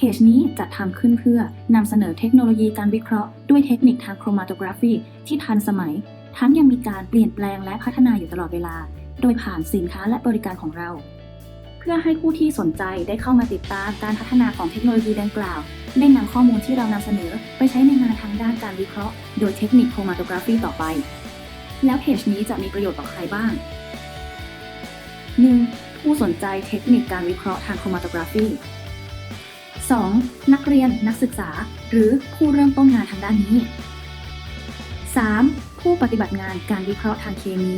เพจนี้จัดทำขึ้นเพื่อนำเสนอเทคโนโลยีการวิเคราะห์ด้วยเทคนิคทางโครมาโตกราฟีที่ทันสมัย ทั้งยังมีการเปลี่ยนแปลงและพัฒนาอยู่ตลอดเวลา โดยผ่านสินค้าและบริการของเรา เพื่อให้ผู้ที่สนใจได้เข้ามาติดตามการพัฒนาของเทคโนโลยีดังกล่าว ได้นำข้อมูลที่เรานำเสนอไปใช้ในงานทางด้านการวิเคราะห์ โดยเทคนิคโครมาโตกราฟีต่อไป แล้วเพจนี้จะมีประโยชน์ต่อใครบ้าง 1. ผู้สนใจเทคนิคการวิเคราะห์ทางโครมาโตกราฟี 2. นักเรียนนักศึกษา หรือผู้เริ่มต้นงานทางด้านนี้ 3. ผู้ปฏิบัติงานการวิเคราะห์ทางเคมี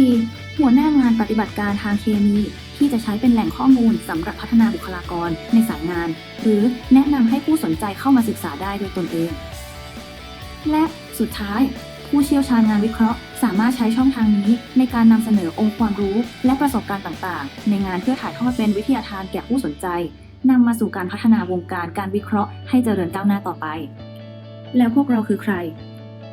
4. หัวหน้างานปฏิบัติการทางเคมี ที่จะใช้เป็นแหล่งข้อมูลสำหรับพัฒนาบุคลากรในสายงาน หรือแนะนำให้ผู้สนใจเข้ามาศึกษาได้โดยตนเอง และสุดท้าย ผู้เชี่ยวชาญงานวิเคราะห์ สามารถใช้ช่องทางนี้ ในการนำเสนอองค์ความรู้ และประสบการณ์ต่างๆ ในงานเพื่อถ่ายทอดเป็นวิทยาทานแก่ผู้สนใจนำมาสู่การพัฒนาวงการการวิเคราะห์ให้เจริญก้าวหน้าต่อไป แล้วพวกเราคือใคร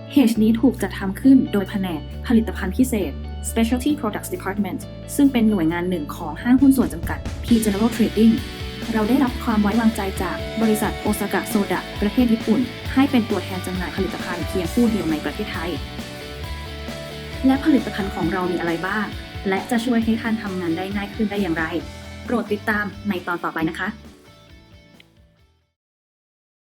เพจนี้ถูกจัดทำขึ้นโดยแผนกผลิตภัณฑ์พิเศษ Specialty Products Department ซึ่งเป็นหน่วยงานหนึ่งของห้างหุ้นส่วนจำกัด P General Trading เราได้รับความไว้วางใจจากบริษัทโอซากะโซดะประเทศญี่ปุ่น ให้เป็นตัวแทนจำหน่ายผลิตภัณฑ์เพียงผู้เดียวในประเทศไทย และผลิตภัณฑ์ของเรามีอะไรบ้าง และจะช่วยให้ท่านทำงานได้ง่ายขึ้นได้อย่างไร โปรดติดตามในตอนต่อไปนะคะ